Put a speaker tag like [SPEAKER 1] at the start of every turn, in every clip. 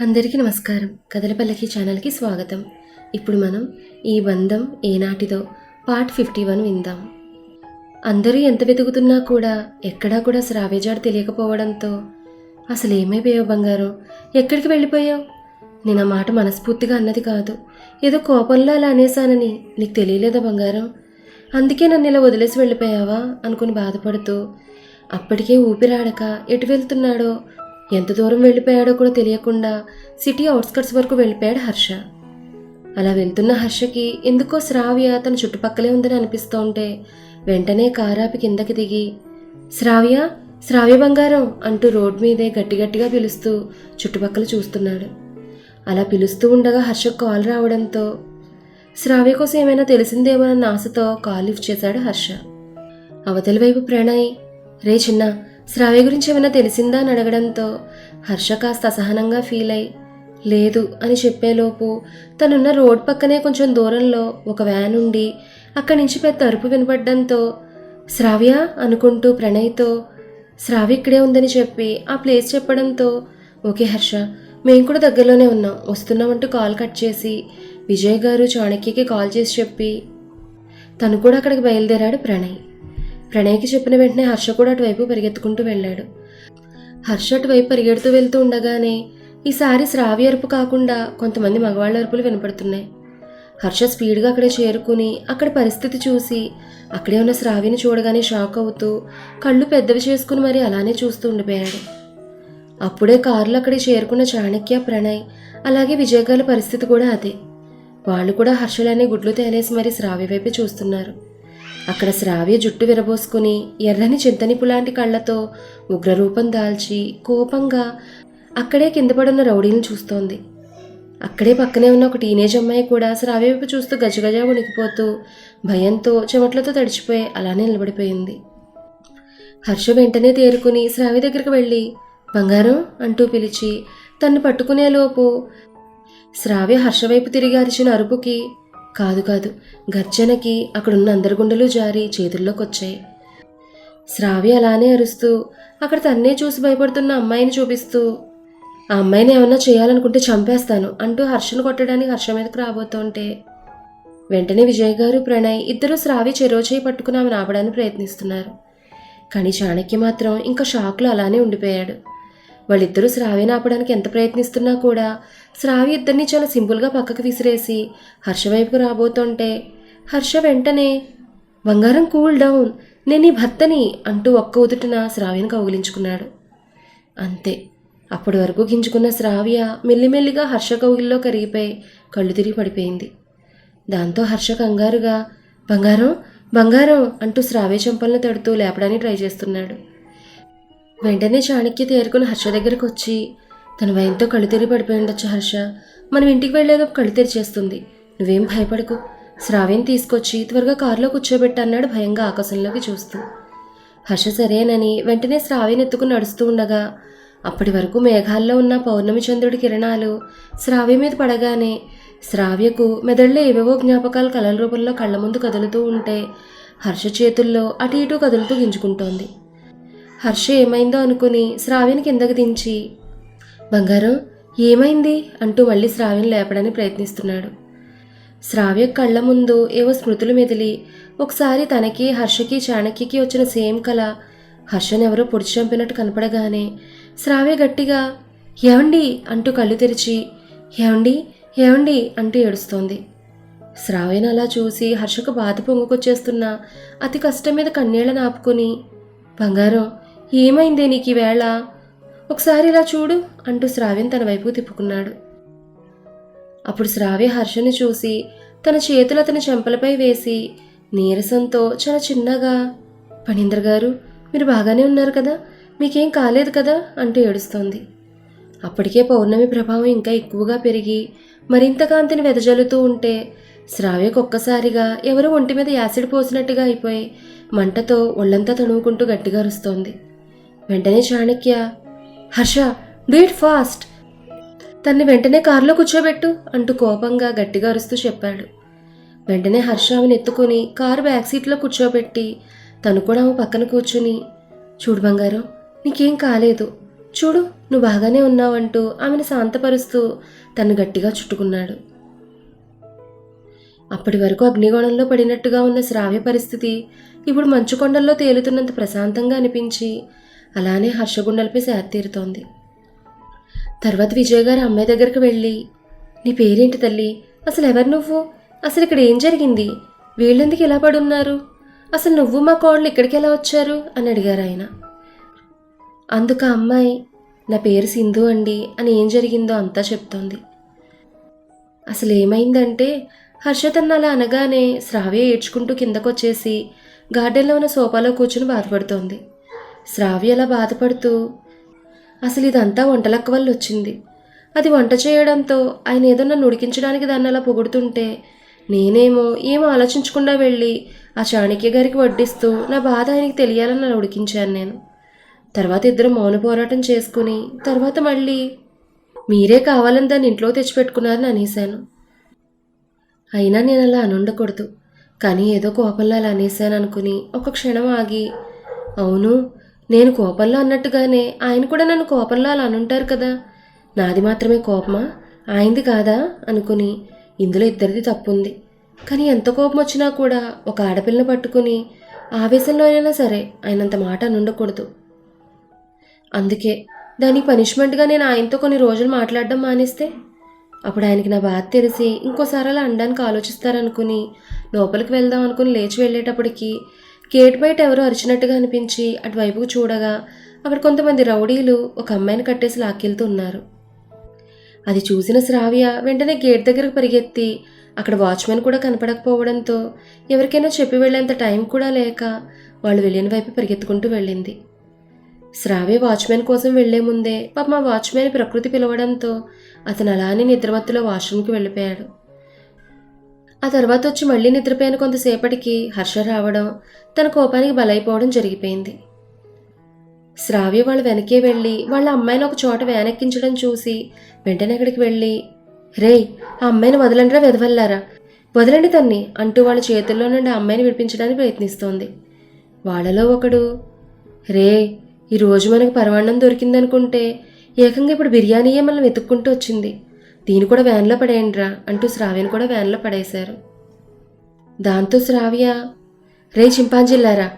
[SPEAKER 1] అందరికీ నమస్కారం. కథలపల్లకి ఛానల్కి స్వాగతం. ఇప్పుడు మనం ఈ బంధం ఏనాటిదో పార్ట్ ఫిఫ్టీ వన్ విందాం. అందరూ ఎంత వెతుకుతున్నా కూడా ఎక్కడా కూడా శ్రావ్యజాడు తెలియకపోవడంతో అసలు ఏమైపోయావు బంగారం. ఎక్కడికి వెళ్ళిపోయావు? నేను ఆ మాట మనస్ఫూర్తిగా అన్నది కాదు. ఏదో కోపంలో అలా అనేశానని నీకు తెలియలేదా బంగారం? అందుకే నన్ను ఇలా వదిలేసి వెళ్ళిపోయావా అనుకుని బాధపడుతూ అప్పటికే ఊపిరాడక ఎటు వెళ్తున్నాడో ఎంత దూరం వెళ్ళిపోయాడో కూడా తెలియకుండా సిటీ అవుట్స్కట్స్ వరకు వెళ్ళిపోయాడు హర్ష. అలా వెళ్తున్న హర్షకి ఎందుకో శ్రావ్య తన చుట్టుపక్కలే ఉందని అనిపిస్తోంటే వెంటనే కారాపి కిందకి దిగి శ్రావ్య శ్రావ్య బంగారం అంటూ రోడ్ మీదే గట్టి గట్టిగా పిలుస్తూ చుట్టుపక్కల చూస్తున్నాడు. అలా పిలుస్తూ ఉండగా హర్షకు కాల్ రావడంతో శ్రావ్య కోసం ఏమైనా తెలిసిందేమోనన్న ఆశతో కాల్ లిఫ్ట్ చేశాడు హర్ష. అవతలి వైపు ప్రణయ్ రే చిన్న శ్రావ్య గురించి ఏమైనా తెలిసిందా అని అడగడంతో హర్ష కాస్త అసహనంగా ఫీల్ అయి లేదు అని చెప్పేలోపు తనున్న రోడ్ పక్కనే కొంచెం దూరంలో ఒక వ్యాన్ ఉండి అక్కడి నుంచి పెద్ద అరుపు వినపడడంతో శ్రావ్య అనుకుంటూ ప్రణయ్తో శ్రావ్య ఇక్కడే ఉందని చెప్పి ఆ ప్లేస్ చెప్పడంతో ఓకే హర్ష మేము కూడా దగ్గరలోనే ఉన్నాం వస్తున్నామంటూ కాల్ కట్ చేసి విజయ్ గారు చాణక్యకి కాల్ చేసి చెప్పి తను కూడా అక్కడికి బయలుదేరాడు ప్రణయ్. ప్రణయ్కి చెప్పిన వెంటనే హర్ష కూడా అటువైపు పరిగెత్తుకుంటూ వెళ్ళాడు. హర్ష అటువైపు పరిగెడుతూ వెళ్తూ ఉండగానే ఈసారి శ్రావ్య అరుపు కాకుండా కొంతమంది మగవాళ్ళ అరుపులు వినపడుతున్నాయి. హర్ష స్పీడ్గా అక్కడే చేరుకుని అక్కడ పరిస్థితి చూసి అక్కడే ఉన్న శ్రావ్యని చూడగానే షాక్ అవుతూ కళ్ళు పెద్దవి చేసుకుని మరీ అలానే చూస్తూ ఉండిపోయాడు. అప్పుడే కారులో అక్కడ చేరుకున్న చాణక్య ప్రణయ్ అలాగే విజయగాల పరిస్థితి కూడా అదే. వాళ్ళు కూడా హర్షలనే గుడ్లు తేలేసి మరి శ్రావ్య వైపే చూస్తున్నారు. అక్కడ శ్రావ్య జుట్టు విరబోసుకుని ఎర్రని చింతనిపు లాంటి కళ్ళతో ఉగ్రరూపం దాల్చి కోపంగా అక్కడే కింద పడున్న రౌడీని చూస్తోంది. అక్కడే పక్కనే ఉన్న ఒక టీనేజ్ అమ్మాయి కూడా శ్రావ్య వైపు చూస్తూ గజగజ ఉనికిపోతూ భయంతో చెమట్లతో తడిచిపోయి అలానే నిలబడిపోయింది. హర్ష వెంటనే తేరుకుని శ్రావ్య దగ్గరికి వెళ్ళి బంగారం? అంటూ పిలిచి తన్ను పట్టుకునేలోపు శ్రావ్య హర్ష వైపు తిరిగి అరిచిన అరుపుకి కాదు కాదు గర్జనకి అక్కడున్న అందరి గుండెలు జారి చేతుల్లోకి వచ్చాయి శ్రావ్య అలానే అరుస్తూ అక్కడ తన్నే చూసి భయపడుతున్న అమ్మాయిని చూపిస్తూ ఆ అమ్మాయిని ఏమన్నా చేయాలనుకుంటే చంపేస్తాను అంటూ హర్షను కొట్టడానికి హర్ష మీదకి రాబోతుంటే వెంటనే విజయ్ గారు ప్రణయ్ ఇద్దరు శ్రావి చెరోచేయి పట్టుకుని ఆమెను ఆపడానికి ప్రయత్నిస్తున్నారు. కానీ చాణక్య మాత్రం ఇంకా షాక్లో అలానే ఉండిపోయాడు. వాళ్ళిద్దరూ శ్రావ్యని ఆపడానికి ఎంత ప్రయత్నిస్తున్నా కూడా శ్రావ్య ఇద్దరిని చాలా సింపుల్గా పక్కకు విసిరేసి హర్ష వైపుకు రాబోతుంటే హర్ష వెంటనే బంగారం కూల్ డౌన్. నేను నీ భర్తని అంటూ ఒక్క ఉదుటిన శ్రావ్యను కౌగిలించుకున్నాడు. అంతే. అప్పటి వరకు గింజుకున్న శ్రావ్య మెల్లిమెల్లిగా హర్ష కౌగిల్లో కరిగిపోయి కళ్ళు తిరిగి పడిపోయింది. దాంతో హర్ష కంగారుగా బంగారం బంగారం అంటూ శ్రావ్య చెంపలను తడుతూ లేపడానికి ట్రై చేస్తున్నాడు. వెంటనే చాణక్య తేరుకుని హర్ష దగ్గరకు వచ్చి తన భయంతో కళ్ళు తెరిగి పడిపోయి ఉండొచ్చు హర్ష. మనం ఇంటికి వెళ్ళేదో కళ్ళు తెరిచేస్తుంది నువ్వేం భయపడకు. శ్రావ్యం తీసుకొచ్చి త్వరగా కారులో కూర్చోబెట్టి అన్నాడు భయంగా ఆకాశంలోకి చూస్తూ. హర్ష సరేనని వెంటనే శ్రావ్యం ఎత్తుకుని నడుస్తూ ఉండగా అప్పటి వరకు మేఘాల్లో ఉన్న పౌర్ణమి చంద్రుడి కిరణాలు శ్రావ్య మీద పడగానే శ్రావ్యకు మెదడులో ఏవేవో జ్ఞాపకాలు కళల రూపంలో కళ్ళ ముందు కదులుతూ ఉంటే హర్ష చేతుల్లో అటు ఇటు కదులుతూ గింజుకుంటోంది. హర్ష ఏమైందో అనుకుని శ్రావ్యని కిందకు దించి బంగారం ఏమైంది? అంటూ మళ్ళీ శ్రావ్యని లేపడానికి ప్రయత్నిస్తున్నాడు. శ్రావ్య కళ్ళ ముందు ఏవో స్మృతులు మెదిలి ఒకసారి తనకి హర్షకి చాణక్యకి వచ్చిన సేమ్ కళ హర్షని ఎవరో పొడిచి చంపినట్టు కనపడగానే శ్రావ్య గట్టిగా ఏవండి? అంటూ కళ్ళు తెరిచి ఏవండి? ఏవండి? అంటూ ఏడుస్తోంది. శ్రావ్యను అలా చూసి హర్షకు బాధ పొంగుకొచ్చేస్తున్న అతి కష్టం మీద కన్నీళ్ళ ఆపుకుని బంగారం ఏమైందే నీకు ఈవేళ ఒకసారి ఇలా చూడు అంటూ శ్రావ్యం తన వైపు తిప్పుకున్నాడు. అప్పుడు శ్రావ్య హర్షని చూసి తన చేతులు అతని చెంపలపై వేసి నీరసంతో చాలా చిన్నగా పణీంద్ర గారు మీరు బాగానే ఉన్నారు కదా? మీకేం కాలేదు కదా? అంటూ ఏడుస్తోంది. అప్పటికే పౌర్ణమి ప్రభావం ఇంకా ఎక్కువగా పెరిగి మరింత కాంతిని వెదజల్లుతూ ఉంటే శ్రావ్యకు ఒక్కసారిగా ఎవరో ఒంటి మీద యాసిడ్ పోసినట్టుగా అయిపోయి మంటతో ఒళ్ళంతా తణువుకుంటూ గట్టిగా అరుస్తోంది. వెంటనే Chanakya Harsha do it fast. తన్ని వెంటనే కారులో కూర్చోబెట్టు అంటూ కోపంగా గట్టిగా అరుస్తూ చెప్పాడు. వెంటనే హర్ష ఆమెను ఎత్తుకుని కారు బ్యాక్ సీట్లో కూర్చోబెట్టి తను కూడా ఆమె పక్కన కూర్చుని చూడు బంగారం నీకేం కాలేదు. చూడు నువ్వు బాగానే ఉన్నావంటూ ఆమెను శాంతపరుస్తూ తను గట్టిగా చుట్టుకున్నాడు. అప్పటి వరకు అగ్నిగోణంలో పడినట్టుగా ఉన్న శ్రావ్య పరిస్థితి ఇప్పుడు మంచుకొండల్లో తేలుతున్నంత ప్రశాంతంగా అనిపించి అలానే హర్షగుండలపై తీరుతోంది. తర్వాత విజయ్ గారు అమ్మాయి దగ్గరికి వెళ్ళి నీ పేరేంటి తల్లి? అసలు ఎవరు నువ్వు? అసలు ఇక్కడ ఏం జరిగింది? వీళ్ళెందుకు ఇలా పడున్నారు? అసలు నువ్వు మా కోడలు ఇక్కడికి ఎలా వచ్చారు? అని అడిగారు ఆయన. అందుకు ఆ అమ్మాయి నా పేరు సింధు అండి అని ఏం జరిగిందో అంతా చెప్తోంది. అసలు ఏమైందంటే హర్షతన్న అలా అనగానే శ్రావ్య ఏడ్చుకుంటూ కిందకొచ్చేసి గార్డెన్లో ఉన్న సోఫాలో కూర్చుని బాధపడుతోంది. శ్రావ్య ఎలా బాధపడుతూ అసలు ఇదంతా వంటలక్క వల్ల వచ్చింది అది వంట చేయడంతో ఆయన ఏదో నన్ను ఉడికించడానికి దాన్ని అలా పొగుడుతుంటే నేనేమో ఏమో ఆలోచించకుండా వెళ్ళి ఆ చాణక్య గారికి వడ్డిస్తూ నా బాధ ఆయనకి తెలియాలని నన్ను ఉడికించాను నేను. తర్వాత ఇద్దరు మౌన పోరాటం చేసుకుని తర్వాత మళ్ళీ మీరే కావాలని దాన్ని ఇంట్లో తెచ్చిపెట్టుకున్నారని అనేశాను. అయినా నేను అలా అనుండకూడదు. కానీ ఏదో కోపంలో అలా అనేశాను అనుకుని ఒక క్షణం ఆగి అవును నేను కోపంలో అన్నట్టుగానే ఆయన కూడా నన్ను కోపంలో అలా అనుంటారు కదా. నాది మాత్రమే కోపమా? ఆయనది కాదా? అనుకుని ఇందులో ఇద్దరిది తప్పుంది. కానీ ఎంత కోపం వచ్చినా కూడా ఒక ఆడపిల్లని పట్టుకుని ఆవేశంలో అయినా సరే ఆయనంత మాట అనుండకూడదు. అందుకే దానికి పనిష్మెంట్గా నేను ఆయనతో కొన్ని రోజులు మాట్లాడడం మానేస్తే అప్పుడు ఆయనకి నా బాధ తెలిసి ఇంకోసారి అలా అనడానికి ఆలోచిస్తారనుకుని లోపలికి వెళ్దాం అనుకుని లేచి వెళ్ళేటప్పటికి గేట్ బయట ఎవరో అరిచినట్టుగా అనిపించి అటువైపుకు చూడగా అక్కడ కొంతమంది రౌడీలు ఒక అమ్మాయిని కట్టేసి లాక్కెళ్తూ ఉన్నారు. అది చూసిన శ్రావ్య వెంటనే గేట్ దగ్గరకు పరిగెత్తి అక్కడ వాచ్మెన్ కూడా కనపడకపోవడంతో ఎవరికైనా చెప్పి వెళ్ళేంత టైం కూడా లేక వాళ్ళు వెళ్ళిన వైపు పరిగెత్తుకుంటూ వెళ్ళింది. శ్రావ్య వాచ్మెన్ కోసం వెళ్ళే ముందే పాప మా వాచ్మెన్ ప్రకృతి పిలవడంతో అతను అలానే నిద్రమత్తులో వాష్రూమ్కి వెళ్ళిపోయాడు. ఆ తర్వాత వచ్చి మళ్ళీ నిద్రపోయిన కొంతసేపటికి. హర్ష రావడం తన కోపానికి బలైపోవడం జరిగిపోయింది. శ్రావ్య వాళ్ళ వెనకే వెళ్ళి వాళ్ళ అమ్మాయిని ఒక చోట వేనెక్కించడం చూసి వెంటనే అక్కడికి వెళ్ళి రేయ్ ఆ అమ్మాయిని వదలండిరా వెదవల్లారా? వదలండి తన్ని అంటూ వాళ్ళ చేతుల్లో నుండి ఆ అమ్మాయిని విడిపించడానికి ప్రయత్నిస్తోంది. వాళ్ళలో ఒకడు రే ఈరోజు మనకు పరమాన్నం దొరికిందనుకుంటే ఏకంగా ఇప్పుడు బిర్యానీయే మనల్ని వెతుక్కుంటూ వచ్చింది. దీని కూడా వ్యాన్లో పడేయండిరా అంటూ శ్రావ్యను కూడా వ్యాన్లో పడేశారు. దాంతో శ్రావ్య రే చింపాంజిల్లారా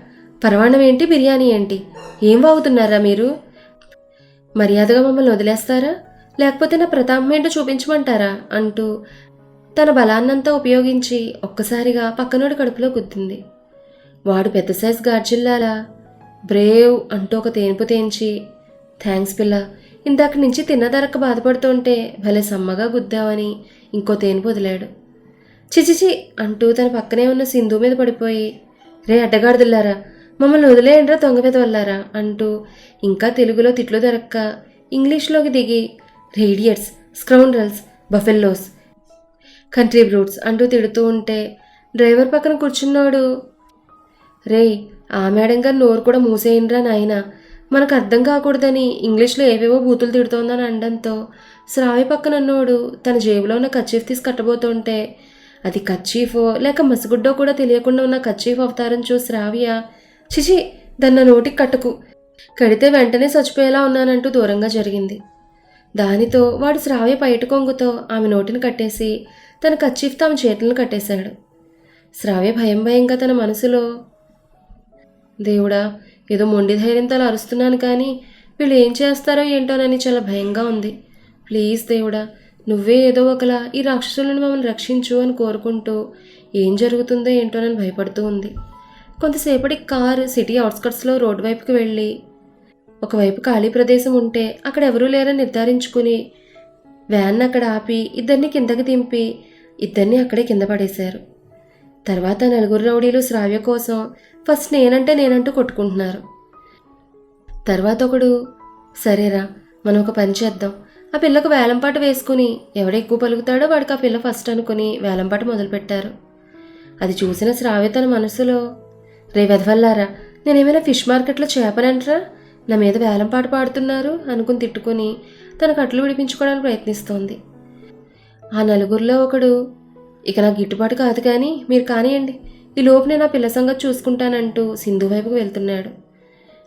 [SPEAKER 1] పరమాణం ఏంటి బిర్యానీ ఏంటి? ఏం వాగుతున్నారా మీరు? మర్యాదగా మమ్మల్ని వదిలేస్తారా? లేకపోతే నా ప్రతాపం ఏంటో చూపించమంటారా? అంటూ తన బలాన్నంతా ఉపయోగించి ఒక్కసారిగా పక్కనోడి కడుపులో గుద్దింది. వాడు పెద్ద సైజ్ గార్జిల్లాలా బ్రేవ్ అంటూ ఒక తేనుపు తేంచి థ్యాంక్స్ పిల్ల ఇందాక నుంచి తిన్నదరక్క బాధపడుతుంటే భలే సమ్మగా గుద్దావని ఇంకో తేను వదిలాడు చిచిచి అంటూ తన పక్కనే ఉన్న సింధు మీద పడిపోయి రే అడ్డగాడుదిల్లారా మమ్మల్ని వదిలేయండిరా దొంగ మీద వల్లారా అంటూ ఇంకా తెలుగులో తిట్లు దొరక్క ఇంగ్లీష్లోకి దిగి idiots scoundrels buffaloes country brutes అంటూ తిడుతూ ఉంటే డ్రైవర్ పక్కన కూర్చున్నాడు. రేయ్ ఆ మేడం గారు నోరు కూడా మూసేయండిరా నాయనా మనకు అర్థం కాకూడదని ఇంగ్లీష్లో ఏవేవో బూతులు తిడుతోందని అనడంతో శ్రావి పక్కనన్నోడు తన జేబులో ఉన్న కచ్చీఫ్ తీసి కట్టబోతుంటే అది కచ్చీఫో లేక మసిగుడ్డో కూడా తెలియకుండా ఉన్న కచ్చీఫ్ అవతారం చూసి శ్రావ్య చిచి దాన్ని నోటికి కట్టకు. కడితే వెంటనే చచ్చిపోయేలా ఉన్నానంటూ దూరంగా జరిగింది. దానితో వాడు శ్రావ్య బయట కొంగుతో ఆమె నోటిని కట్టేసి తన కచ్చీఫ్తో ఆమె చేతులను కట్టేశాడు. శ్రావ్య భయం భయంగా తన మనసులో దేవుడా ఏదో మొండి ధైర్యంతో అలా అరుస్తున్నాను కానీ వీళ్ళు ఏం చేస్తారో ఏంటోనని చాలా భయంగా ఉంది. ప్లీజ్ దేవుడా నువ్వే ఏదో ఒకలా ఈ రాక్షసులను మమ్మల్ని రక్షించు అని కోరుకుంటూ ఏం జరుగుతుందో ఏంటోనని భయపడుతూ ఉంది. కొంతసేపటి కారు సిటీ అవుట్స్కట్స్లో రోడ్డు వైపుకి వెళ్ళి ఒకవైపు ఖాళీ ప్రదేశం ఉంటే అక్కడ ఎవరూ లేరని నిర్ధారించుకుని వ్యాన్ అక్కడ ఆపి ఇద్దరిని కిందకి దింపి ఇద్దరిని అక్కడే కింద పడేశారు. తర్వాత నలుగురు రౌడీలు శ్రావ్య కోసం ఫస్ట్ నేనంటే నేనంటూ కొట్టుకుంటున్నారు. తర్వాత ఒకడు సరేరా మనం ఒక పని చేద్దాం. ఆ పిల్లకు వేలంపాట వేసుకుని ఎవడు ఎక్కువ పలుకుతాడో వాడికి ఆ పిల్ల ఫస్ట్ అనుకుని వేలంపాట మొదలుపెట్టారు. అది చూసిన శ్రావ్య తన మనసులో రే వెధవల్లారా నేనేమైనా ఫిష్ మార్కెట్లో చేపనంటరా? నా మీద వేలంపాట పాడుతున్నారు అనుకుని తిట్టుకొని తన కట్లు విడిపించుకోవడానికి ప్రయత్నిస్తోంది. ఆ నలుగురిలో ఒకడు ఇక నాకు గిట్టుబాటు కాదు కానీ మీరు కానియండి. ఈ లోపు నేను ఆ పిల్ల సంగతి చూసుకుంటానంటూ సింధు వైపుకు వెళ్తున్నాడు.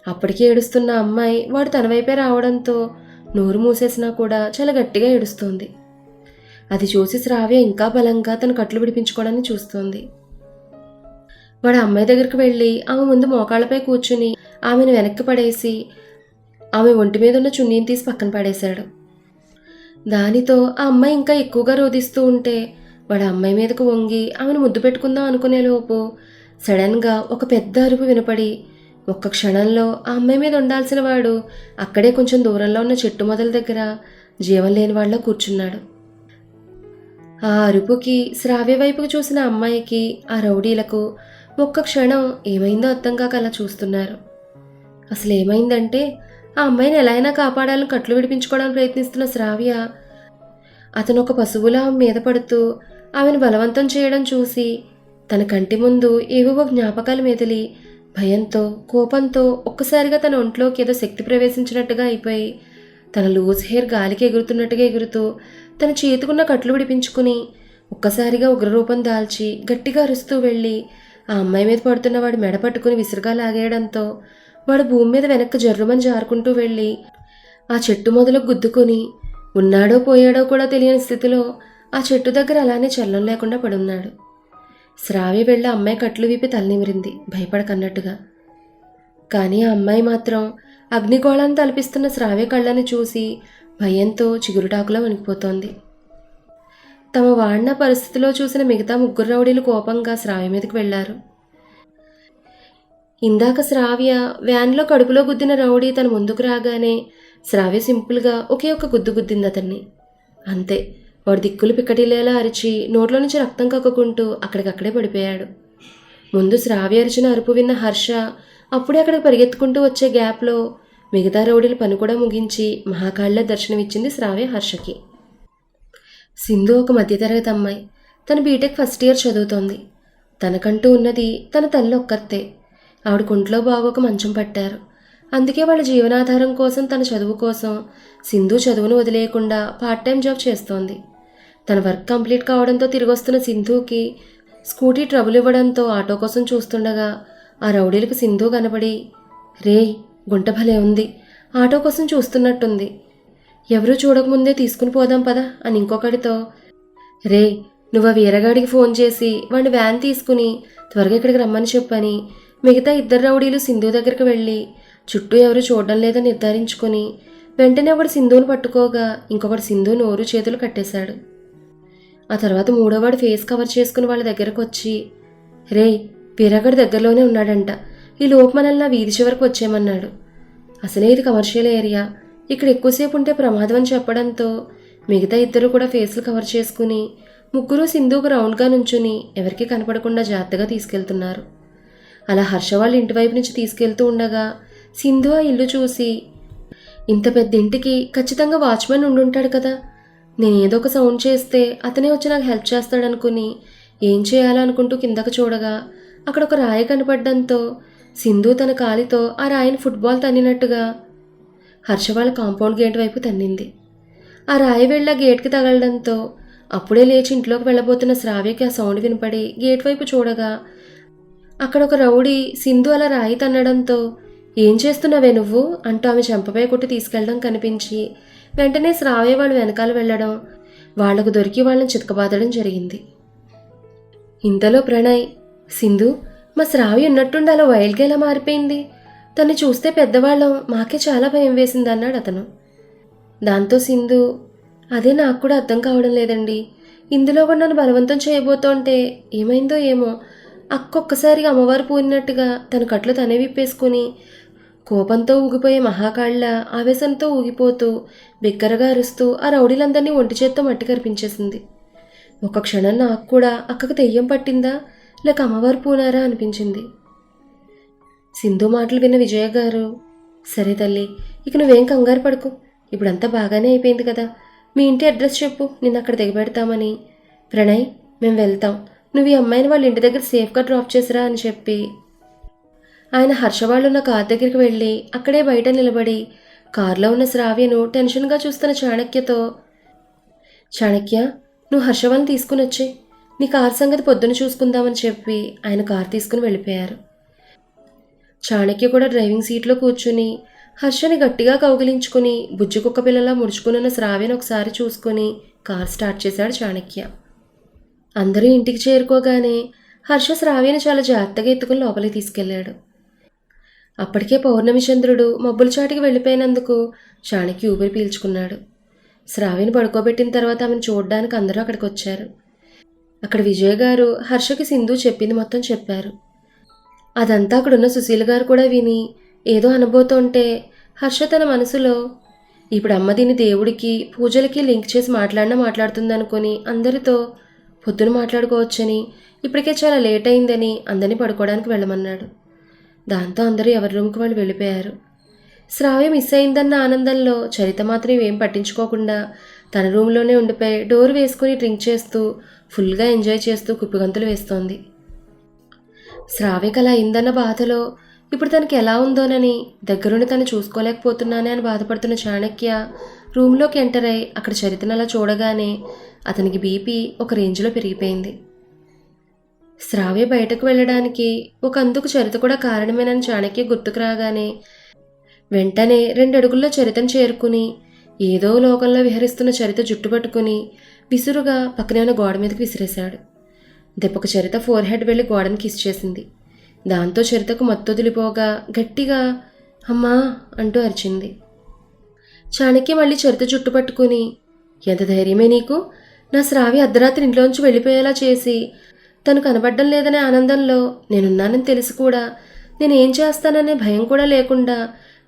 [SPEAKER 1] అప్పటికే ఏడుస్తున్న అమ్మాయి వాడు తన వైపే రావడంతో నోరు మూసేసినా కూడా చాలా గట్టిగా ఏడుస్తోంది. అది చూసి శ్రావ్య ఇంకా బలంగా తన కట్లు విడిపించుకోవడానికి చూస్తోంది. వాడు అమ్మాయి దగ్గరికి వెళ్ళి ఆమె ముందు మోకాళ్ళపై కూర్చుని ఆమెను వెనక్కి పడేసి ఆమె ఒంటి మీద ఉన్న చున్నీని తీసి పక్కన పడేశాడు. దానితో ఆ అమ్మాయి ఇంకా ఎక్కువగా రోధిస్తూ ఉంటే వాడు అమ్మాయి మీదకు వంగి ఆమెను ముద్దు పెట్టుకుందాం అనుకునేలోపు సడన్గా ఒక పెద్ద అరుపు వినపడి ఒక్క క్షణంలో ఆ అమ్మాయి మీద ఉండాల్సిన వాడు అక్కడే కొంచెం దూరంలో ఉన్న చెట్టు మొదల దగ్గర జీవం లేని వాళ్ళ కూర్చున్నాడు. ఆ అరుపుకి శ్రావ్య వైపుకు చూసిన అమ్మాయికి ఆ రౌడీలకు ఒక్క క్షణం ఏమైందో అర్థం కాక అలా చూస్తున్నారు. అసలు ఏమైందంటే ఆ అమ్మాయిని ఎలా అయినా కాపాడాలని కట్లు విడిపించుకోవడానికి ప్రయత్నిస్తున్న శ్రావ్య అతను ఒక పశువులా మీద పడుతూ ఆమెను బలవంతం చేయడం చూసి తన కంటి ముందు ఏవేవో జ్ఞాపకాలు మెదిలి భయంతో కోపంతో ఒక్కసారిగా తన ఒంట్లోకి ఏదో శక్తి ప్రవేశించినట్టుగా అయిపోయి తన లూజ్ హెయిర్ గాలికి ఎగురుతున్నట్టుగా ఎగురుతూ తన చేతుకున్న కట్లు విడిపించుకుని ఒక్కసారిగా ఉగ్రరూపం దాల్చి గట్టిగా అరుస్తూ వెళ్ళి ఆ అమ్మాయి మీద పడుతున్న వాడి మెడ పట్టుకుని విసురుగా లాగేయడంతో వాడు భూమి మీద వెనక్కి జర్రుమని జారుకుంటూ వెళ్ళి ఆ చెట్టు మొదలు గుద్దుకొని ఉన్నాడో పోయాడో కూడా తెలియని స్థితిలో ఆ చెట్టు దగ్గర అలానే చల్లం లేకుండా పడున్నాడు. శ్రావ్య వెళ్ళి అమ్మాయి కట్లు విప్పి తలనిమిరింది భయపడకన్నట్టుగా. కానీ ఆ అమ్మాయి మాత్రం అగ్నిగోళాన్ని తలపిస్తున్న శ్రావ్య కళ్ళని చూసి భయంతో చిగురుటాకులో వణికిపోతోంది. తమ వాడిన పరిస్థితిలో చూసిన మిగతా ముగ్గురు రౌడీలు కోపంగా శ్రావ్య మీదకి వెళ్ళారు ఇందాక శ్రావ్య వ్యాన్లో కడుపులో గుద్దిన రౌడీ తన ముందుకు రాగానే శ్రావ్య సింపుల్గా ఒకే ఒక గుద్దు గుద్దింది అతన్ని. అంతే. వాడు దిక్కులు పిక్కటిల్లేలా అరిచి నోట్లో నుంచి రక్తం కక్కుకుంటూ అక్కడికక్కడే పడిపోయాడు. ముందు శ్రావ్య అరిచిన అరుపు విన్న హర్ష అప్పుడే అక్కడికి పరిగెత్తుకుంటూ వచ్చే గ్యాప్లో మిగతా రౌడీల పని కూడా ముగించి మహాకాళ్ళ దర్శనమిచ్చింది శ్రావ్య హర్షకి. సింధు ఒక మధ్యతరగతి అమ్మాయి. తన బీటెక్ ఫస్ట్ ఇయర్ చదువుతోంది. తనకంటూ ఉన్నది తన తల్లి ఒక్కర్తే. ఆవిడ కుంట్లో బాగోక మంచం పట్టారు. అందుకే వాళ్ళ జీవనాధారం కోసం తన చదువు కోసం సింధు చదువును వదిలేయకుండా పార్ట్ టైం జాబ్ చేస్తోంది. తన వర్క్ కంప్లీట్ కావడంతో తిరిగి వస్తున్న సింధుకి స్కూటీ ట్రబుల్ ఇవ్వడంతో ఆటో కోసం చూస్తుండగా ఆ రౌడీలకు సింధు కనబడి రే గుంట భలే ఉంది. ఆటో కోసం చూస్తున్నట్టుంది. ఎవరూ చూడకముందే తీసుకుని పోదాం పదా అని ఇంకొకడితో రే నువ్వు ఆ వీరగాడికి ఫోన్ చేసి వాడిని వ్యాన్ తీసుకుని త్వరగా ఇక్కడికి రమ్మని చెప్పని మిగతా ఇద్దరు రౌడీలు సింధు దగ్గరికి వెళ్ళి చుట్టూ ఎవరు చూడడం లేదని నిర్ధారించుకొని వెంటనే ఒకడు సింధువుని పట్టుకోగా ఇంకొకటి సింధు నోరు చేతులు కట్టేశాడు. ఆ తర్వాత మూడోవాడు ఫేస్ కవర్ చేసుకుని వాళ్ళ దగ్గరకు వచ్చి రే వీరగాడి దగ్గరలోనే ఉన్నాడంట. ఈ లోపమనల్లా నా వీధి చివరకు వచ్చేయమన్నాడు. అసలే ఇది కమర్షియల్ ఏరియా ఇక్కడ ఎక్కువసేపు ఉంటే ప్రమాదం అని చెప్పడంతో మిగతా ఇద్దరు కూడా ఫేస్లు కవర్ చేసుకుని ముగ్గురు సింధుకు రౌండ్గా నుంచుని ఎవరికీ కనపడకుండా జాగ్రత్తగా తీసుకెళ్తున్నారు. అలా హర్ష వాళ్ళ ఇంటి వైపు నుంచి తీసుకెళ్తూ ఉండగా సింధు ఆ ఇల్లు చూసి ఇంత పెద్ద ఇంటికి ఖచ్చితంగా వాచ్మెన్ ఉండుంటాడు కదా. నేను ఏదో ఒక సౌండ్ చేస్తే అతనే వచ్చి నాకు హెల్ప్ చేస్తాడనుకుని ఏం చేయాలనుకుంటూ కిందకు చూడగా అక్కడ ఒక రాయి కనపడడంతో సింధు తన కాలితో ఆ రాయిని ఫుట్బాల్ తన్నినట్టుగా హర్ష వాళ్ళ కాంపౌండ్ గేట్ వైపు తన్నింది. ఆ రాయి వెళ్ళ గేట్కి తగలడంతో అప్పుడే లేచి ఇంట్లోకి వెళ్ళబోతున్న శ్రావ్యకి ఆ సౌండ్ వినపడి గేట్ వైపు చూడగా అక్కడ ఒక రౌడీ సింధు అలా రాయి తన్నడంతో ఏం చేస్తున్నావే నువ్వు? అంటూ ఆమె చెంపపై కొట్టి తీసుకెళ్ళడం కనిపించి వెంటనే శ్రావయ్య వాళ్ళు వెనకాల వెళ్ళడం వాళ్ళకు దొరికి వాళ్ళని చితకబాదడం జరిగింది. ఇంతలో ప్రణయ్ సింధు మా శ్రావ్య ఉన్నట్టుండి అలా వైల్డ్గా ఎలా మారిపోయింది? తను చూస్తే పెద్దవాళ్ళం మాకే చాలా భయం వేసింది అన్నాడు అతను. దాంతో సింధు అదే నాకు కూడా అర్థం కావడం లేదండి. ఇందులో కూడా నన్ను బలవంతం చేయబోతుంటే ఏమైందో ఏమో. అక్కొక్కసారిగా అమ్మవారు పూనినట్టుగా తన కట్లు తనే విప్పేసుకుని కోపంతో ఊగిపోయే మహాకాళ్ళ ఆవేశంతో ఊగిపోతూ బిగ్గరగా అరుస్తూ ఆ రౌడీలందరినీ ఒంటి చేత్తో మట్టి కనిపించేసింది ఒక క్షణం నాకు కూడా అక్కకు దెయ్యం పట్టిందా? లేక అమ్మవారు పూనారా అనిపించింది. సింధు మాటలు విన్న విజయ గారు సరే తల్లి ఇక నువ్వేం కంగారు పడకు. ఇప్పుడంతా బాగానే అయిపోయింది కదా. మీ ఇంటి అడ్రస్ చెప్పు నిన్ను అక్కడ దిగబెడతామని. ప్రణయ్ మేము వెళ్తాం. నువ్వు ఈ అమ్మాయిని వాళ్ళ ఇంటి దగ్గర సేఫ్గా డ్రాప్ చేసిరా అని చెప్పి ఆయన హర్షవాళ్ళున్న ఉన్న కార్ దగ్గరికి వెళ్ళి అక్కడే బయట నిలబడి కారులో ఉన్న శ్రావ్యను టెన్షన్గా చూస్తున్న చాణక్యతో చాణక్య నువ్వు హర్షవాళ్ళని తీసుకుని వచ్చే. నీ కార్ సంగతి పొద్దున చూసుకుందామని చెప్పి ఆయన కార్ తీసుకుని వెళ్ళిపోయారు. చాణక్య కూడా డ్రైవింగ్ సీట్లో కూర్చుని హర్షని గట్టిగా కౌగిలించుకుని బుజ్జి కుక్క పిల్లలా ముడుచుకునున్న శ్రావ్యను ఒకసారి చూసుకుని కార్ స్టార్ట్ చేశాడు చాణక్య. అందరూ ఇంటికి చేరుకోగానే హర్ష శ్రావ్యను చాలా జాగ్రత్తగా ఎత్తుకుని లోపలికి తీసుకెళ్ళాడు అప్పటికే పౌర్ణమి చంద్రుడు మబ్బుల చాటికి వెళ్ళిపోయినందుకు చాణక్య ఊపిరి పీల్చుకున్నాడు. శ్రావిని పడుకోబెట్టిన తర్వాత ఆమెను చూడడానికి అందరూ అక్కడికి వచ్చారు. అక్కడ విజయ్ గారు హర్షకి సింధు చెప్పింది మొత్తం చెప్పారు. అదంతా అక్కడున్న సుశీల గారు కూడా విని ఏదో అనబోతుంటే హర్ష తన మనసులో ఇప్పుడు అమ్మ దీన్ని దేవుడికి పూజలకి లింక్ చేసి మాట్లాడినా మాట్లాడుతుందనుకొని అందరితో పొద్దున మాట్లాడుకోవచ్చని ఇప్పటికే చాలా లేట్ అయిందని అందరినీ పడుకోవడానికి వెళ్ళమన్నాడు. దాంతో అందరూ ఎవరి రూమ్కి వాళ్ళు వెళ్ళిపోయారు. శ్రావ్య మిస్ అయిందన్న ఆనందంలో చరిత మాత్రం ఏం పట్టించుకోకుండా తన రూమ్లోనే ఉండిపోయి డోర్ వేసుకుని డ్రింక్ చేస్తూ ఫుల్గా ఎంజాయ్ చేస్తూ కుప్పిగంతులు వేస్తోంది. శ్రావ్యకి అలా అయిందన్న బాధలో ఇప్పుడు తనకి ఎలా ఉందోనని దగ్గరుండి తను చూసుకోలేకపోతున్నానే అని బాధపడుతున్న చాణక్య రూమ్లోకి ఎంటర్ అయి అక్కడ చరితను అలా చూడగానే అతనికి బీపీ ఒక రేంజ్లో పెరిగిపోయింది. శ్రావ్య బయటకు వెళ్ళడానికి ఒక అందుకు చరిత కూడా కారణమేనని చాణక్య గుర్తుకు రాగానే వెంటనే రెండు అడుగుల్లో చరితను చేరుకుని ఏదో లోకంలో విహరిస్తున్న చరిత జుట్టు పట్టుకుని విసురుగా పక్కనే ఉన్న గోడ మీదకి విసిరేశాడు. దెబ్బకు చరిత ఫోర్ హెడ్ వెళ్ళి గోడను కిస్ చేసింది. దాంతో చరితకు మత్తొదిలిపోగా గట్టిగా అమ్మా అంటూ అరిచింది. చాణక్య మళ్ళీ చరిత జుట్టు పట్టుకుని ఎంత ధైర్యమే నీకు? నా శ్రావి అర్ధరాత్రి ఇంట్లోంచి వెళ్ళిపోయేలా చేసి తను కనబడ్డం లేదనే ఆనందంలో నేనున్నానని తెలిసి కూడా నేనేం చేస్తాననే భయం కూడా లేకుండా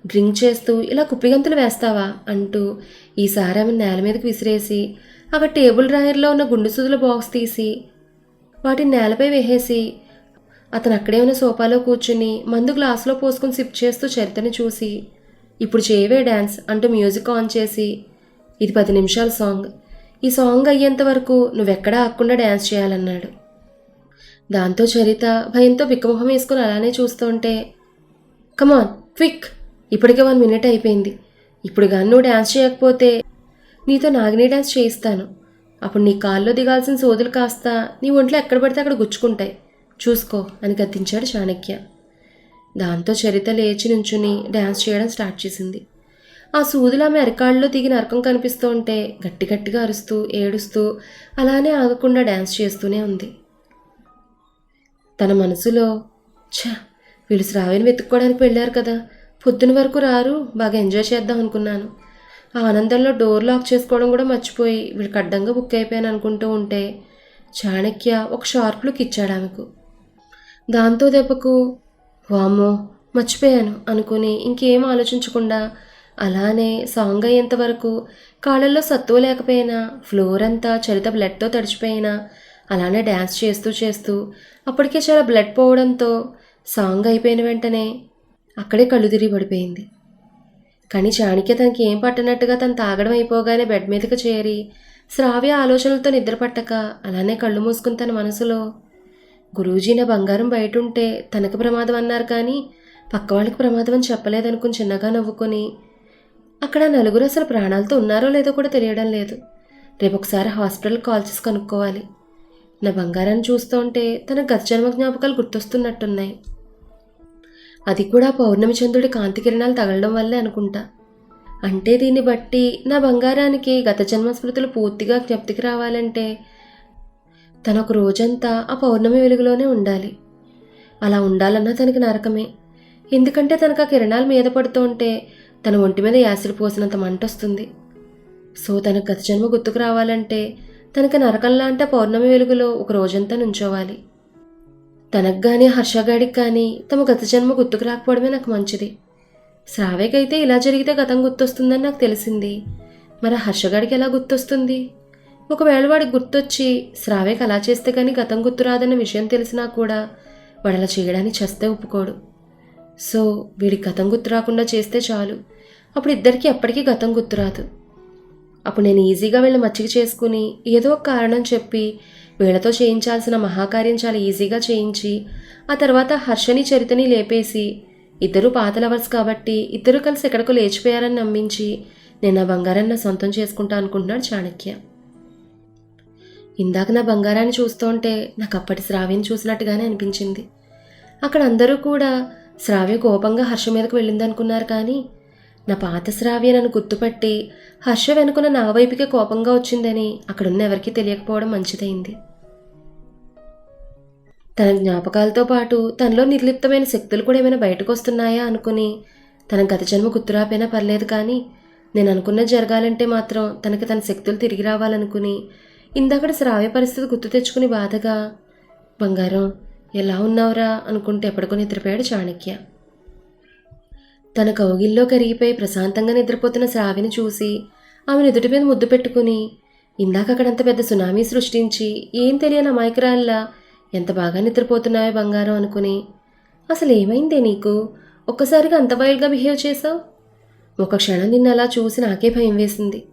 [SPEAKER 1] డ్రింక్ చేస్తూ ఇలా కుప్పిగంతులు వేస్తావా అంటూ ఈసారి ఆమె నేల మీదకి విసిరేసి అక్కడ టేబుల్ డ్రాయర్లో ఉన్న గుండు సూదుల బాక్స్ తీసి వాటిని నేలపై వేసేసి అతను అక్కడే ఉన్న సోఫాలో కూర్చుని మందు గ్లాసులో పోసుకుని సిప్ చేస్తూ చరితని చూసి ఇప్పుడు చేయవే డ్యాన్స్ అంటూ మ్యూజిక్ ఆన్ చేసి ఇది పది నిమిషాల సాంగ్. ఈ సాంగ్ అయ్యేంత వరకు నువ్వెక్కడా ఆకుండా డ్యాన్స్ చేయాలన్నాడు. దాంతో చరిత భయంతో బిక్కమొహం వేసుకుని అలానే చూస్తుంటే కమాన్ క్విక్ ఇప్పటికే వన్ మినిట్ అయిపోయింది. ఇప్పుడు కానీ నువ్వు డ్యాన్స్ చేయకపోతే నీతో నాగిని డ్యాన్స్ చేయిస్తాను. అప్పుడు నీ కాల్లో దిగాల్సిన సోదులు కాస్త నీ ఒంట్లో ఎక్కడ పడితే అక్కడ గుచ్చుకుంటాయి. చూసుకో అని గద్దించాడు చాణక్య. దాంతో చరిత లేచి నుంచుని డ్యాన్స్ చేయడం స్టార్ట్ చేసింది. ఆ సూదులు ఆమె అరికాళ్ళలో దిగిన అరకం కనిపిస్తూ ఉంటే గట్టి గట్టిగా అరుస్తూ ఏడుస్తూ అలానే ఆగకుండా డ్యాన్స్ చేస్తూనే ఉంది. తన మనసులో ఛా వీళ్ళు శ్రావ్యని వెతుక్కోవడానికి వెళ్ళారు కదా. పొద్దున వరకు రారు బాగా ఎంజాయ్ చేద్దాం అనుకున్నాను. ఆ ఆనందంలో డోర్ లాక్ చేసుకోవడం కూడా మర్చిపోయి వీళ్ళకి అడ్డంగా బుక్ అయిపోయాను అనుకుంటూ ఉంటే చాణక్య ఒక షార్ప్ లుక్ ఇచ్చాడు ఆమెకు. దాంతో దెబ్బకు వామ్మో మర్చిపోయాను అనుకుని ఇంకేం ఆలోచించకుండా అలానే సాంగ్ అయ్యేంత వరకు కాళ్ళల్లో సత్తువ లేకపోయినా ఫ్లోర్ అంతా చరిత బ్లడ్తో తడిచిపోయినా అలానే డ్యాన్స్ చేస్తూ చేస్తూ అప్పటికే చాలా బ్లడ్ పోవడంతో సాంగ్ అయిపోయిన వెంటనే అక్కడే కళ్ళు తిరిగి పడిపోయింది. కానీ చాణిక్య తనకి ఏం పట్టనట్టుగా తను తాగడం అయిపోగానే బెడ్ మీదకి చేరి శ్రావ్య ఆలోచనలతో నిద్ర పట్టక అలానే కళ్ళు మూసుకుని తన మనసులో గురూజీ నా బంగారం బయట ఉంటే తనకు ప్రమాదం అన్నారు కానీ పక్క వాళ్ళకి ప్రమాదం అని చెప్పలేదనుకుని చిన్నగా నవ్వుకొని అక్కడ నలుగురు అసలు ప్రాణాలతో ఉన్నారో లేదో కూడా తెలియడం లేదు. రేపు ఒకసారి హాస్పిటల్కి కాల్ చేసి కనుక్కోవాలి. నా బంగారాన్ని చూస్తూ ఉంటే తన గత జన్మ జ్ఞాపకాలు గుర్తొస్తున్నట్టున్నాయి. అది కూడా పౌర్ణమి చంద్రుడి కాంతి కిరణాలు తగలడం వల్లే అనుకుంటా. అంటే దీన్ని బట్టి నా బంగారానికి గత జన్మ స్మృతులు పూర్తిగా జ్ఞప్తికి రావాలంటే తన ఒక రోజంతా ఆ పౌర్ణమి వెలుగులోనే ఉండాలి. అలా ఉండాలన్నా తనకి నరకమే. ఎందుకంటే తనకు ఆ కిరణాలు మీద పడుతూ ఉంటే తన ఒంటి మీద యాసిడ్ పోసినంత మంట వస్తుంది సో తనకు గత జన్మ గుర్తుకు రావాలంటే తనకి నరకంలా అంటే పౌర్ణమి వెలుగులో ఒక రోజంతా నుంచోవాలి. తనకు కానీ హర్షగాడికి కానీ తమ గత జన్మ గుర్తుకు రాకపోవడమే నాకు మంచిది. శ్రావేకైతే ఇలా జరిగితే గతం గుర్తొస్తుందని నాకు తెలిసింది. మరి హర్షగాడికి ఎలా గుర్తొస్తుంది? ఒకవేళ వాడికి గుర్తొచ్చి శ్రావేక్ అలా చేస్తే కానీ గతం గుర్తురాదన్న విషయం తెలిసినా కూడా వాడు అలా చేయడానికి చస్తే ఒప్పుకోడు. సో వీడికి గతం గుర్తు రాకుండా చేస్తే చాలు. అప్పుడు ఇద్దరికి ఎప్పటికీ గతం గుర్తురాదు అప్పుడు నేను ఈజీగా వీళ్ళని మచ్చిక చేసుకుని ఏదో ఒక కారణం చెప్పి వీళ్ళతో చేయించాల్సిన మహాకార్యం చాలా ఈజీగా చేయించి ఆ తర్వాత హర్షని చరితని లేపేసి ఇద్దరు పాత లవర్స్ కాబట్టి ఇద్దరు కలిసి ఎక్కడికో లేచిపోయారని నమ్మించి నేను నా బంగారాన్ని నా సొంతం చేసుకుంటా అనుకుంటున్నాడు చాణక్య. ఇందాక నా బంగారాన్ని చూస్తుంటే నాకు అప్పటి శ్రావ్యం చూసినట్టుగానే అనిపించింది. అక్కడ అందరూ కూడా శ్రావ్య కోపంగా హర్ష మీదకు వెళ్ళిందనుకున్నారు కానీ నా పాత శ్రావ్య నన్ను గుర్తుపట్టి హర్ష వెనుకున్న నా వైపుకే కోపంగా వచ్చిందని అక్కడున్న ఎవరికీ తెలియకపోవడం మంచిదైంది. తన జ్ఞాపకాలతో పాటు తనలో నిర్లిప్తమైన శక్తులు కూడా ఏమైనా బయటకు వస్తున్నాయా అనుకుని తన గత జన్మ గుర్తురాపోయినా పర్లేదు కానీ నేను అనుకున్న జరగాలంటే మాత్రం తనకి తన శక్తులు తిరిగి రావాలనుకుని ఇందాకడ శ్రావ్య పరిస్థితి గుర్తు తెచ్చుకుని బాధగా బంగారం ఎలా ఉన్నావురా? అనుకుంటే ఎప్పటికో నిద్రపోయాడు చాణక్య. తన కౌగిల్లో కరిగిపోయి ప్రశాంతంగా నిద్రపోతున్న శ్రావిని చూసి ఆమె నుదుటి మీద ముద్దు పెట్టుకుని ఇందాక అక్కడంత పెద్ద సునామీ సృష్టించి ఏం తెలియని అమాయకురాల్లా ఎంత బాగా నిద్రపోతున్నావే బంగారం అనుకుని అసలు ఏమైందే నీకు? ఒక్కసారిగా అంత వైల్డ్గా బిహేవ్ చేసావు ఒక క్షణం నిన్ను అలా చూసి నాకే భయం వేసింది.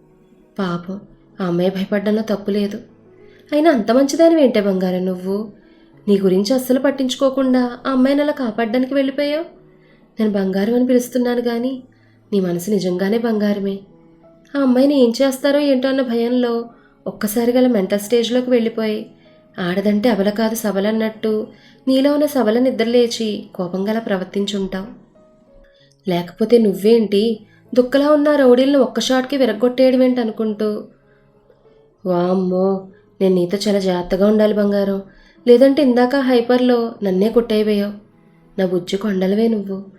[SPEAKER 1] పాపం ఆ అమ్మాయి భయపడ్డంలో తప్పు లేదు. అయినా అంత మంచిదాని ఏంటే బంగారం నువ్వు? నీ గురించి అస్సలు పట్టించుకోకుండా ఆ అమ్మాయిని అలా కాపాడడానికి వెళ్ళిపోయావు? నేను బంగారం అని పిలుస్తున్నాను కానీ నీ మనసు నిజంగానే బంగారమే. ఆ అమ్మాయిని ఏం చేస్తారో ఏంటో అన్న భయంలో ఒక్కసారి గల మెంటల్ స్టేజ్లోకి వెళ్ళిపోయి ఆడదంటే అబల కాదు సబలన్నట్టు నీలో ఉన్న సబల నిద్రలేచి కోపంగా ప్రవర్తించుంటావు. లేకపోతే నువ్వేంటి దుక్కలా ఉన్న రౌడీలను ఒక్క షాట్కి విరగొట్టేయడం ఏంటి అనుకుంటూ వామ్మో నేను నీతో చాలా జాగ్రత్తగా ఉండాలి బంగారం. లేదంటే ఇందాక హైపర్లో నన్నే కొట్టయిపోయావు నా బుజ్జి కొండలవే నువ్వు.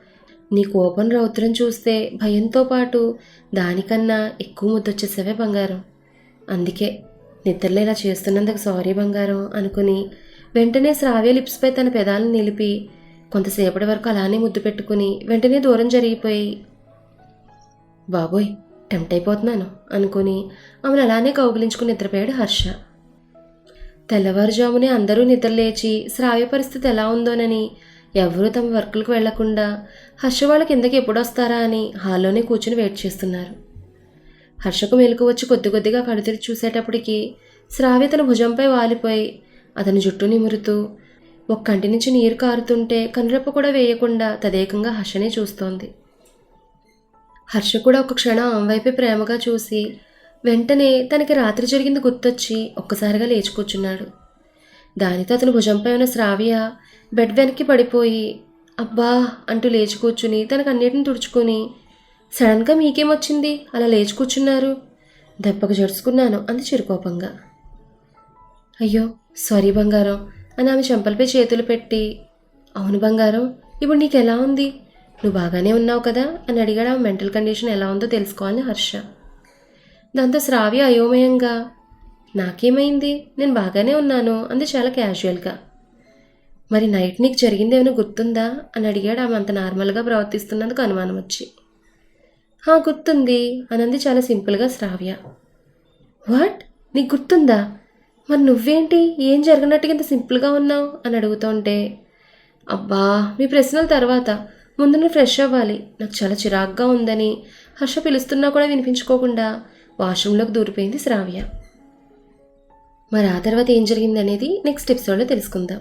[SPEAKER 1] నీ కోపం రౌద్రం చూస్తే భయంతో పాటు దానికన్నా ఎక్కువ ముద్దొచ్చేసావే బంగారం. అందుకే నిద్రలేలా చేస్తున్నందుకు సారీ బంగారం అనుకుని వెంటనే శ్రావ్య లిప్స్పై తన పెదాలను నిలిపి కొంతసేపటి వరకు అలానే ముద్దు పెట్టుకుని వెంటనే దూరం జరిగిపోయి బాబోయ్ టెంప్ట్ అయిపోతున్నాను అనుకుని ఆమెను అలానే కౌగిలించుకుని నిద్రపోయాడు హర్ష. తెల్లవారుజామునే అందరూ నిద్రలేచి శ్రావ్య పరిస్థితి ఎలా ఉందోనని ఎవరూ తమ వర్కులకు వెళ్ళకుండా హర్ష వాళ్ళ కిందకి ఎప్పుడొస్తారా అని హాల్లోనే కూర్చుని వెయిట్ చేస్తున్నారు. హర్షకు మెలకు వచ్చి కొద్ది కొద్దిగా కడుతిరి చూసేటప్పటికి శ్రావ్య తన భుజంపై వాలిపోయి అతని జుట్టు నిమురుతూ ఒక కంటి నుంచి నీరు కారుతుంటే కనురెప్ప కూడా వేయకుండా తదేకంగా హర్షనే చూస్తోంది. హర్ష కూడా ఒక క్షణం అమ్మవైపే ప్రేమగా చూసి వెంటనే తనకి రాత్రి జరిగింది గుర్తొచ్చి ఒక్కసారిగా లేచి కూర్చున్నాడు. దానితో అతని భుజంపై ఉన్న శ్రావ్య బెడ్ వెనక్కి పడిపోయి అబ్బా అంటూ లేచి కూర్చుని తనకు అన్నిటిని తుడుచుకొని సడన్గా మీకేమొచ్చింది అలా లేచి కూర్చున్నారు. దెబ్బకు జడుచుకున్నాను అంది చిరుకోపంగా. అయ్యో సారీ బంగారం అని ఆమె చెంపలపై చేతులు పెట్టి అవును బంగారం ఇప్పుడు నీకు ఎలా ఉంది? నువ్వు బాగానే ఉన్నావు కదా అని అడిగాడు ఆమె మెంటల్ కండిషన్ ఎలా ఉందో తెలుసుకోవాలని హర్ష. దాంతో శ్రావ్య అయోమయంగా నాకేమైంది? నేను బాగానే ఉన్నాను అంది చాలా క్యాజువల్గా. మరి నైట్ నీకు జరిగిందేమైనా గుర్తుందా? అని అడిగాడు ఆమె అంత నార్మల్గా ప్రవర్తిస్తున్నందుకు అనుమానం వచ్చి. "హా, గుర్తుంది అనంది చాలా సింపుల్గా శ్రావ్య. వాట్? నీకు గుర్తుందా? మరి నువ్వేంటి? ఏం జరగనట్టుగా ఇంత సింపుల్గా ఉన్నావు? అని అడుగుతుంటే అబ్బా మీ ప్రశ్నల తర్వాత. ముందు నువ్వు ఫ్రెష్ అవ్వాలి. నాకు చాలా చిరాగ్గా ఉందని హర్ష పిలుస్తున్నా కూడా వినిపించుకోకుండా వాష్రూమ్లోకి దూరిపోయింది శ్రావ్య. మరి ఆ తర్వాత ఏం జరిగింది అనేది నెక్స్ట్ ఎపిసోడ్లో తెలుసుకుందాం.